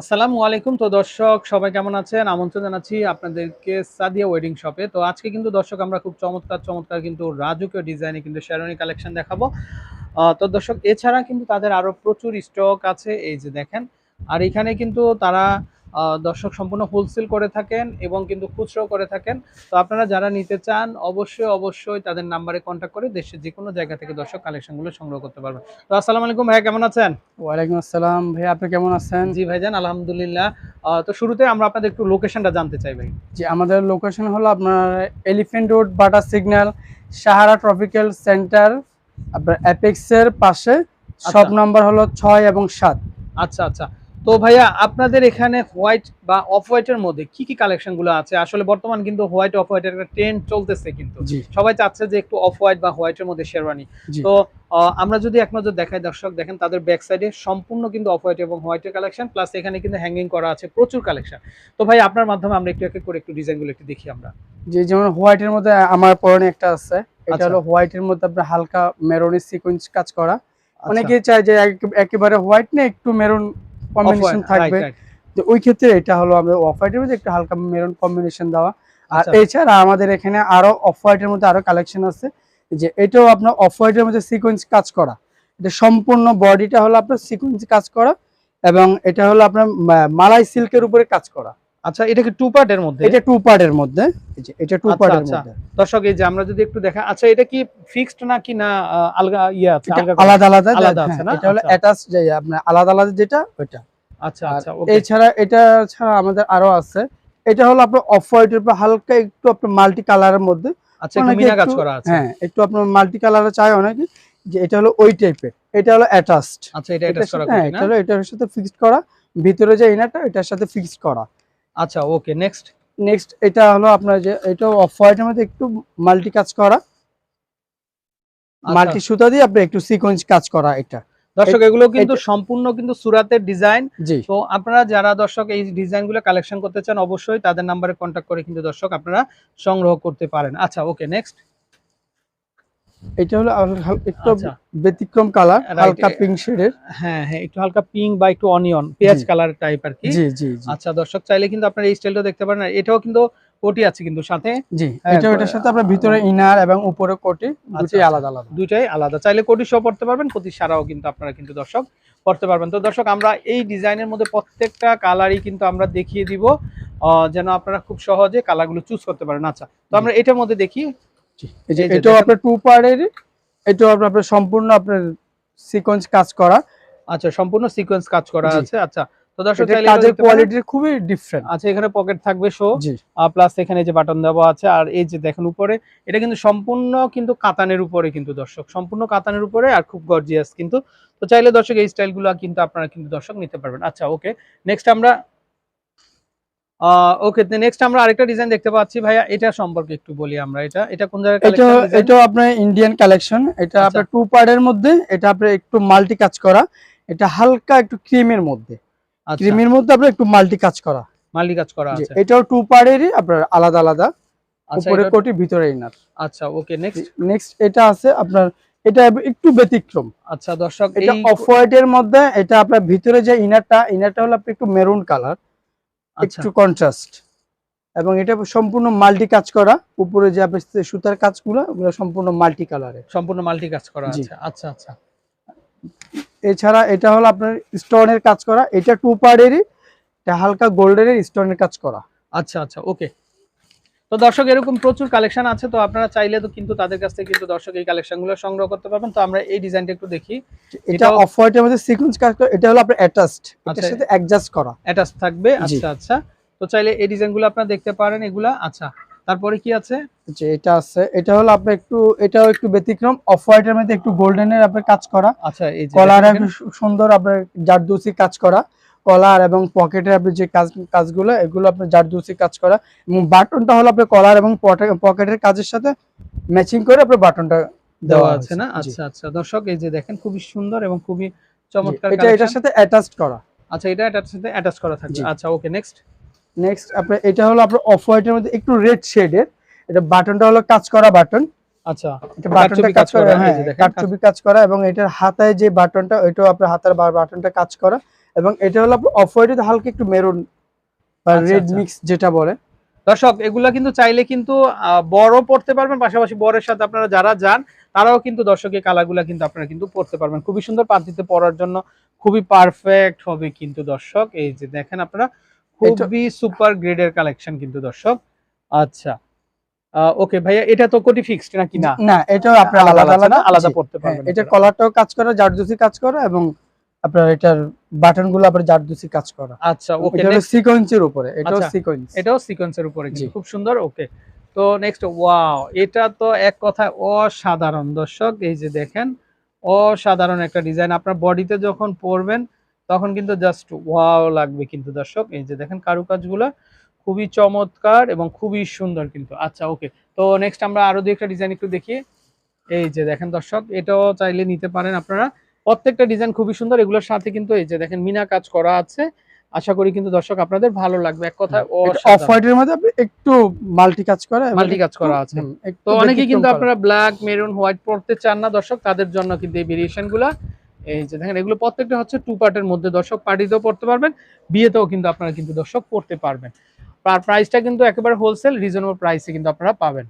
আসসালামু আলাইকুম। তো দর্শক, সবাই কেমন আছেন? আমন্ত্রণ জানাচ্ছি আপনাদেরকে সাদিয়া ওয়েডিং শপে তো আজকে কিন্তু দর্শক, আমরা খুব চমৎকার চমৎকার কিন্তু রাজকীয় ডিজাইনে কিন্তু শেরোনি কালেকশন দেখাবো। তো দর্শক, এছাড়া কিন্তু তাদের আরও প্রচুর স্টক আছে। এই যে দেখেন, আর এখানে কিন্তু তারা দর্শক সম্পূর্ণ হোলসেল করে থাকেন এবং কিন্তু খুচরো করে থাকেন। তো আপনারা যারা নিতে চান অবশ্যই অবশ্যই তাদের নাম্বারে কন্ট্যাক্ট করে দেশের যে কোনো জায়গা থেকে দর্শক কালেকশনগুলো সংগ্রহ করতে পারবেন। তো আসসালামু আলাইকুম ভাইয়া কেমন আছেন? ওয়ালাইকুম আসসালাম ভাই আপনি কেমন আছেন? জি ভাইজান আলহামদুলিল্লাহ। তো শুরুতে আমরা আপনাদের একটু লোকেশনটা জানতে চাই ভাই। জি আমাদের লোকেশন হলো আপনার এলিফেন্ট রোড বাটার সিগন্যাল সাহারা ট্রপিক্যাল সেন্টার আপনার অ্যাপেক্সের পাশে। শপ আচ্ছা। নাম্বার হলো ছয় এবং সাত। আচ্ছা আচ্ছা। তো ভাইয়া আপনাদের এখানে হোয়াইট বা অফ হোয়াইটের মধ্যে কি কি কালেকশনগুলো আছে? আসলে বর্তমান কিন্তু হোয়াইট অফ হোয়াইটের একটা ট্রেন্ড চলতেছে কিন্তু। সবাই চাচ্ছে যে একটু অফ হোয়াইট বা হোয়াইটের মধ্যে শেরওয়ানি। তো আমরা যদি এক নজর দেখাই দর্শক দেখেন তাদের ব্যাক সাইডে সম্পূর্ণ কিন্তু অফ হোয়াইট এবং হোয়াইটের কালেকশন প্লাস এখানে কিন্তু হ্যাঙ্গিং করা আছে প্রচুর কালেকশন তো ভাই আপনার মাধ্যমে আমরা একটু এক করে একটু ডিজাইনগুলো একটু দেখি আমরা। যে যেমন হোয়াইটের মধ্যে আমার পরনে একটা আছে। এটা আচ্ছা। হলো হোয়াইটের মধ্যে আপনার হালকা মেরুনি সিকোয়েন্স কাজ করা। আচ্ছা। অনেকেই চায় যে একেবারে হোয়াইট না একটু মেরুন কম্বিনেশন থাকবে. তো ওই ক্ষেত্রে এটা হলো আমাদের অফ হোয়াইটের মধ্যে একটু হালকা মেরুন কম্বিনেশন দেওয়া আর আচ্ছা। এছাড়া আমাদের এখানে আরও অফ হোয়াইটের মধ্যে আরও কালেকশন আছে যে এটাও আপনার অফ হোয়াইটের মধ্যে সিকোয়েন্স কাজ করা এটা সম্পূর্ণ বডিটা হলো আপনার সিকোয়েন্স কাজ করা এবং এটা হলো আপনার মালাই সিল্কের উপরে কাজ করা আচ্ছা এটা কি টু পার্টের মধ্যে? এটা টু পার্টের মধ্যে। এটা টু আচ্ছা, পার্টের আচ্ছা। মধ্যে। দর্শক এই যে আমরা যদি একটু দেখা আচ্ছা এটা কি ফিক্সড নাকি না আহ, আলগা ইয়ে আছে? আলাদা আলাদা আলাদা হ্যাঁ, আছে না? এটা হলো আচ্ছা। অ্যাটাচ যে আপনার আলাদা আলাদা যেটা ওইটা। আচ্ছা আচ্ছা ওকে এছাড়া এটা ছাড়া আমাদের আরও আছে। এটা হলো আপনার অফ হোয়াইটের উপর হালকা একটু আপনার মাল্টি কালারের মধ্যে। আচ্ছা মিনা কাজ করা আছে। হ্যাঁ একটু আপনার মাল্টি কালারে চাই অনেকে যে এটা হলো ওই টাইপের এটা হলো অ্যাটাচড আচ্ছা এটা অ্যাটাচ করা হ্যাঁ এটা হলো এটার সাথে ফিক্সড করা। ভিতরে যে ইনারটা এটার সাথে ফিক্সড করা। আচ্ছা ওকে নেক্সট নেক্সট এটা হলো আপনার যে এটা অফ হোয়াইটের মধ্যে একটু মাল্টি কাজ করা। আচ্ছা। মাল্টি সুতা দিয়ে আপনি একটু সিকোয়েন্স কাজ করা এটা। দর্শক এগুলো কিন্তু সম্পূর্ণ কিন্তু সুরাতের ডিজাইন তো আপনারা যারা দর্শক এই ডিজাইনগুলো কালেকশন করতে চান অবশ্যই তাদের নাম্বারে কন্ট্যাক্ট করে কিন্তু দর্শক আপনারা সংগ্রহ করতে পারেন। আচ্ছা ওকে নেক্সট এটা হলো একটু আচ্ছা। ব্যতিক্রম কালার হালকা পিঙ্ক শেডের হ্যাঁ হ্যাঁ একটু হালকা পিঙ্ক বা একটু অনিয়ন পেঁয়াজ কালার টাইপ আর কি। জি জি আচ্ছা দর্শক চাইলে কিন্তু আপনারা এই স্টাইলটা দেখতে পারেন। এটাও কিন্তু কোটি আছে কিন্তু সাথে। জি হ্যাঁ, এটা সাথে আপনার ভিতরে ইনার এবং উপরে কোটি দুটোই আচ্ছা। আলাদা আলাদা। আলাদা। চাইলে কোটি সহ পড়তে পারবেন কোটি সারাও কিন্তু আপনারা কিন্তু দর্শক পড়তে পারবেন। তো দর্শক আমরা এই ডিজাইনের মধ্যে প্রত্যেকটা কালারই কিন্তু আমরা দেখিয়ে দিব যেন আপনারা খুব সহজে কালারগুলো চুজ করতে পারেন। আচ্ছা তো আমরা এটার মধ্যে দেখি। এটাও। আপনার টু পার্টের এটাও আপনার আপনার সম্পূর্ণ আপনার সিকোয়েন্স কাজ করা। আচ্ছা সম্পূর্ণ সিকোয়েন্স কাজ করা আছে। আচ্ছা তো দর্শক কাজের কোয়ালিটি খুবই ডিফারেন্ট আচ্ছা এখানে পকেট থাকবে শো প্লাস এখানে যে বাটন দেওয়া আছে। আর এই যে দেখেন উপরে এটা কিন্তু সম্পূর্ণ কিন্তু কাতানের উপরে কিন্তু দর্শক সম্পূর্ণ কাতানের উপরে আর খুব গর্জিয়াস কিন্তু। তো চাইলে দর্শক এই স্টাইলগুলো কিন্তু আপনারা কিন্তু দর্শক নিতে পারবেন। আচ্ছা ওকে নেক্সট আমরা ওকে নেক্সট আমরা আরেকটা ডিজাইন দেখতে পাচ্ছি। ভাইয়া এটা সম্পর্কে একটু বলি আমরা। এটা এটা কোন জায়গায় এটা এটাও আপনার ইন্ডিয়ান কালেকশন এটা আচ্ছা। আপনার টু পার্টের মধ্যে এটা আপনার একটু মাল্টি কাজ করা। এটা হালকা একটু ক্রিমের মধ্যে। ক্রিমের মধ্যে আপনার একটু মাল্টি কাজ করা। মালি কাজ করা আছে। এটাও টু পার্টেরই আপনার আলাদা আলাদা। আচ্ছা উপরে কোটি ভিতরে ইনার আচ্ছা ওকে নেক্সট নেক্সট এটা আছে আপনার এটা একটু ব্যতিক্রম। আচ্ছা দর্শক এটা অফ হোয়াইট এর মধ্যে এটা আপনার ভিতরে যে ইনারটা ইনারটা হলো আপনার একটু মেরুন কালার আচ্ছা একটু কন্ট্রাস্ট এবং এটা সম্পূর্ণ মাল্টি কাজ করা। উপরে যে আপনি সুতার কাজগুলো ওগুলো সম্পূর্ণ মাল্টি কালারের সম্পূর্ণ মাল্টি কাজ করা আচ্ছা আচ্ছা। এছাড়া এটা হলো আপনার স্টোনের কাজ করা। এটা টু পার্টেরই এটা হালকা গোল্ডেনের স্টোনের কাজ করা। আচ্ছা আচ্ছা। ওকে তো দর্শক এরকম প্রচুর কালেকশন আছে তো আপনারা চাইলে তো কিন্তু তাদের কাছ থেকে কিন্তু দর্শক এই কালেকশনগুলো সংগ্রহ করতে পারবেন। তো আমরা এই ডিজাইনটা একটু দেখি। এটা অফ হোয়াইটের মধ্যে সিকোয়েন্স কাজ করা এটা হলো আপনার অ্যাটাচড এটার আচ্ছা। সাথে অ্যাডজাস্ট করা। অ্যাটাচ থাকবে আচ্ছা আচ্ছা। তো চাইলে এই ডিজাইনগুলো আপনারা দেখতে পারেন এগুলা আচ্ছা। তারপরে কি আছে? যে এটা আছে এটা হলো আপনার একটু এটাও একটু ব্যতিক্রম অফ হোয়াইটের মধ্যে একটু গোল্ডেনের আপনার কাজ করা। আচ্ছা এই যে কলার সুন্দর আপনার জারদুসি কাজ করা। কলার এবং পকেটের আপনি যে কাজ কাজগুলো এগুলো আপনার জারদুসি কাজ করা এবং বাটনটা হলো আপনার কলার এবং পকেটের কাজের সাথে ম্যাচিং করে আপনার বাটনটা দেওয়া আছে না? আচ্ছা আচ্ছা। দর্শক এই যে দেখেন খুবই সুন্দর এবং খুবই চমৎকার এটা এটার সাথে অ্যাটাচড করা। আচ্ছা এটা এটার সাথে অ্যাটাচ করা থাকবে। আচ্ছা ওকে নেক্সট নেক্সট আপনার এটা হলো আপনার অফ হোয়াইটের মধ্যে একটু রেড শেডের এটা বাটনটা হলো কাজ করা বাটন। আচ্ছা এটা বাটনটা কাজ করা, হ্যাঁ যে দেখেন, কাজ করা এবং এটার হাতায় যে বাটনটা ওইটাও আপনার হাতের বাটনটা কাজ করা। এবং এটা হলো অফ হোয়াইটে হালকা একটু মেরুন বা আচ্ছা, রেড আচ্ছা। মিক্স যেটা বলে। দর্শক এগুলা কিন্তু চাইলে কিন্তু বড় পড়তে পারবেন পাশাপাশি বড়ের সাথে আপনারা যারা যান তারাও কিন্তু দর্শকের কালারগুলা কিন্তু আপনারা কিন্তু পড়তে পারবেন। খুবই সুন্দর পাতিতে পরার জন্য খুবই পারফেক্ট হবে কিন্তু দর্শক। এই যে দেখেন আপনারা খুবই সুপার গ্রেডের কালেকশন কিন্তু দর্শক। আচ্ছা ওকে ভাইয়া এটা তো কোটি ফিক্সড নাকি না? না এটাও আপনার আলাদা আলাদা পড়তে হ্যাঁ, পারবেন এটা আপনারা। কলারটাও কাজ করা জারদুসি কাজ করা এবং আপনার এটার বাটনগুলো আপনার জারদুসি কাজ করা। আচ্ছা ওকে এটা হলো সিকোয়েন্সের উপরে এটাও আচ্ছা, সিকোয়েন্স এটাও সিকোয়েন্সের উপরে। খুব সুন্দর ওকে তো নেক্সট ওয়াও এটা তো এক কথায় অসাধারণ। দর্শক এই যে দেখেন অসাধারণ একটা ডিজাইন আপনার বডিতে যখন পরবেন তখন কিন্তু জাস্ট ওয়াও লাগবে কিন্তু দর্শক। এই যে দেখেন কারুকাজগুলো খুবই চমৎকার এবং খুবই সুন্দর কিন্তু। আচ্ছা ওকে তো নেক্সট আমরা আরও দুই একটা ডিজাইন একটু দেখি। এই যে দেখেন দর্শক এটাও চাইলে নিতে পারেন আপনারা। প্রত্যেকটা ডিজাইন খুবই সুন্দর এগুলোর সাথে কিন্তু এই যে দেখেন মিনা কাজ করা আছে। আশা করি কিন্তু দর্শক আপনাদের ভালো লাগবে। এক কথায় অফ হোয়াইটের মধ্যে আপনি একটু মাল্টি কাজ করা Multi কাজ করা আছে। তো অনেকেই কিন্তু আপনারা ব্ল্যাক মেরুন হোয়াইট পড়তে চান না দর্শক তাদের জন্য কিন্তু এই ভেরিয়েশনগুলা। এই যে দেখেন এগুলো প্রত্যেকটা হচ্ছে টু পার্টের মধ্যে দর্শক পার্টিতেও পড়তে পারবেন বিয়েতেও কিন্তু আপনারা কিন্তু দর্শক পড়তে পারবেন। আর প্রাইসটা কিন্তু একেবারে হোলসেল রিজনেবল প্রাইসে কিন্তু আপনারা পাবেন।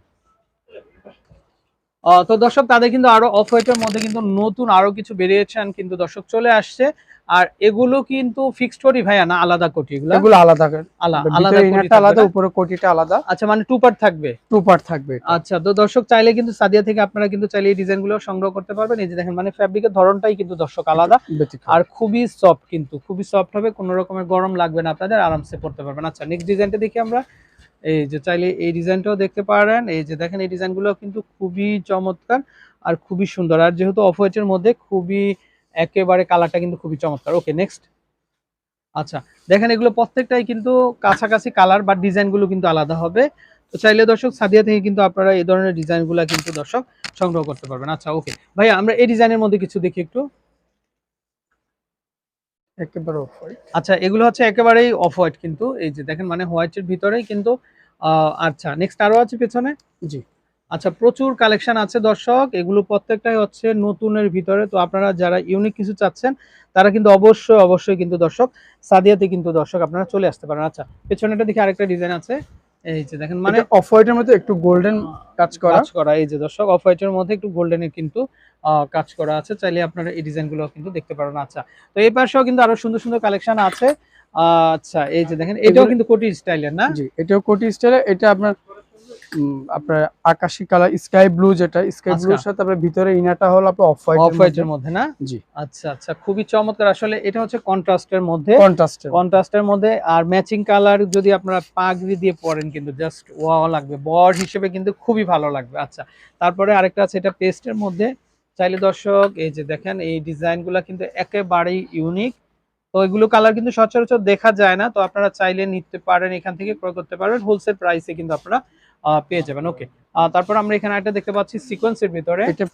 তো দর্শক তাদের কিন্তু আরও অফ হোয়াইটের মধ্যে কিন্তু নতুন আরও কিছু ভেরিয়েশন কিন্তু দর্শক চলে আসছে। আর এগুলো কিন্তু ফিক্সড কোটি ভাইয়া না আলাদা কোটি? এগুলো এগুলো আলাদা। আলাদা কোটি আলাদা উপরে কোটিটা আলাদা। আচ্ছা মানে টু পার্ট থাকবে? টু পার্ট থাকবে আচ্ছা তো দর্শক চাইলে কিন্তু সাদিয়া থেকে আপনারা কিন্তু চাইলে এই ডিজাইনগুলো সংগ্রহ করতে পারবেন। এই যে দেখেন মানে ফ্যাব্রিকের ধরনটাই কিন্তু দর্শক আলাদা। আর খুবই সফট কিন্তু খুবই সফট হবে কোনো রকমের গরম লাগবে না আপনাদের আরামসে পড়তে পারবেন। আচ্ছা নেক্সট ডিজাইনটা দেখি আমরা। এই যে চাইলে এই ডিজাইনটাও দেখতে পারেন। এই যে দেখেন, এই ডিজাইনগুলো কিন্তু খুবই চমৎকার আর খুবই সুন্দর। আর যেহেতু অফ হোয়াইটের মধ্যে খুবই একেবারে কালারটা কিন্তু খুবই চমৎকার। ওকে নেক্সট আচ্ছা দেখেন এগুলো প্রত্যেকটাই কিন্তু কাছাকাছি কালার বা ডিজাইনগুলো কিন্তু আলাদা হবে। তো চাইলে দর্শক, সাদিয়া থেকে কিন্তু আপনারা এই ধরনের ডিজাইনগুলো কিন্তু দর্শক সংগ্রহ করতে পারবেন। আচ্ছা ওকে ভাইয়া, আমরা এই ডিজাইনের মধ্যে কিছু দেখি একটু। একেবারে। আচ্ছা এগুলো হচ্ছে একেবারেই অফ হোয়াইট কিন্তু। এই যে দেখেন মানে হোয়াইটের ভিতরেই কিন্তু আচ্ছা নেক্সট আরও আছে পেছনে? জি। আচ্ছা প্রচুর কালেকশন আছে দর্শক। এগুলো প্রত্যেকটাই হচ্ছে নতুনের ভিতরে। তো আপনারা যারা ইউনিক কিছু চাচ্ছেন তারা কিন্তু অবশ্যই অবশ্যই কিন্তু দর্শক সাদিয়াতে কিন্তু দর্শক আপনারা চলে আসতে পারেন। আচ্ছা পেছনেটা দেখি আরেকটা ডিজাইন আছে। এই যে দেখেন মানে অফ হোয়াইটের মধ্যে একটু গোল্ডেন কাজ করা। কাজ করা এই যে দর্শক অফ হোয়াইটের মধ্যে একটু গোল্ডেনের কিন্তু আহ, কাজ করা আছে। চাইলে আপনারা এই ডিজাইনগুলো কিন্তু দেখতে পারেন। আচ্ছা তো এই পাশেও কিন্তু আরও সুন্দর সুন্দর কালেকশন আছে। আহ, আচ্ছা এই যে দেখেন এটাও কিন্তু কোটি স্টাইলের না? জি এটাও কোটি স্টাইলের এটা আপনার আপনার আকাশি কালার স্কাই ব্লু যেটা স্কাই আচ্ছা। ব্লুর সাথে আপনার ভিতরে ইনারটা হলো আপনার অফ হোয়াইট অফ হোয়াইটের মধ্যে। না? জি। আচ্ছা আচ্ছা খুবই চমৎকার। আসলে এটা হচ্ছে কন্ট্রাস্টের মধ্যে। কন্ট্রাস্টে কন্ট্রাস্টের মধ্যে আর ম্যাচিং কালার যদি আপনারা পাগড়ি দিয়ে পরেন কিন্তু জাস্ট ওয়াও লাগবে। বর হিসেবে কিন্তু খুবই ভালো লাগবে। আচ্ছা তারপরে আরেকটা আছে এটা পেস্টের মধ্যে। চাইলে দর্শক এই যে দেখেন এই ডিজাইনগুলো কিন্তু একেবারেই ইউনিক তো এগুলো কালার কিন্তু সচরাচর দেখা যায় না। তো আপনারা চাইলে নিতে পারেন এখান থেকে ক্রয় করতে পারবেন হোলসেল প্রাইসে কিন্তু আপনারা পেয়ে যাবেন ওকে তারপর আমরা এখানে একটা দেখতে পাচ্ছি সিকোয়েন্সের ভিতরে। এটা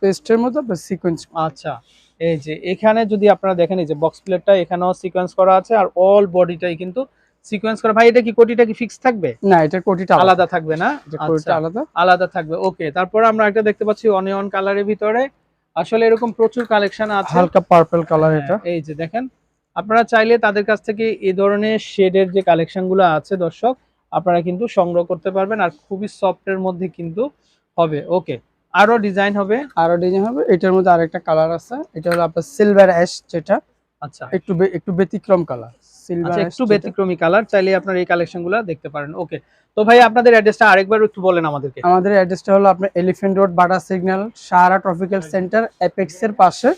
পেস্টের আপনার সিকোয়েন্স আচ্ছা এই যে এখানে যদি আপনারা দেখেন এই যে বক্স প্লেটটা এখানেও সিকোয়েন্স করা আছে আর অল বডিটাই কিন্তু সিকোয়েন্স করা। ভাই এটা কি কোটিটা কি ফিক্স থাকবে? না এটা কোটিটা আলাদা। থাকবে না? এটা আচ্ছা, কোটিটা আলাদা। আলাদা থাকবে ওকে তারপর আমরা একটা দেখতে পাচ্ছি অনিয়ন কালারের ভিতরে। আসলে এরকম প্রচুর কালেকশন আছে। হালকা পার্পল কালার এটা। হ্যাঁ, এই যে দেখেন। আপনারা চাইলে তাদের কাছ থেকে এই ধরনের শেডের যে কালেকশনগুলো আছে দর্শক আপনারা কিন্তু সংগ্রহ করতে পারবেন আর খুবই সফটের মধ্যে কিন্তু হবে। ওকে আরও ডিজাইন হবে? আরও ডিজাইন হবে। এটার মধ্যে আরেকটা কালার আছে। এটা হলো আপনার সিলভার অ্যাশ যেটা। আচ্ছা। একটু একটু ব্যতিক্রম কালার সিলভার আচ্ছা একটু ব্যতিক্রমী কালার চাইলে আপনারা এই কালেকশনগুলো দেখতে পারেন। ওকে তো ভাই আপনাদের অ্যাড্রেসটা আরেকবার একটু বলেন আমাদেরকে। আমাদের অ্যাড্রেসটা হলো আপনার Elephant road Bata signal Sahara tropical centre Apex এর পাশে।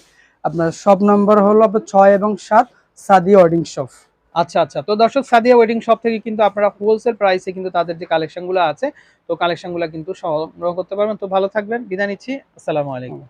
আপনার শপ নাম্বার হলো আপনার ছয় এবং সাত সাদি ওয়েডিং শপ আচ্ছা আচ্ছা। তো দর্শক, সাদিয়া ওয়েডিং শপ থেকে কিন্তু আপনারা হোলসেল প্রাইসে কিন্তু তাদের যে কালেকশনগুলো আছে, তো কালেকশনগুলো কিন্তু সংগ্রহ করতে পারবেন। তো ভালো থাকবেন। বিদায় নিচ্ছি। আসসালামু আলাইকুম।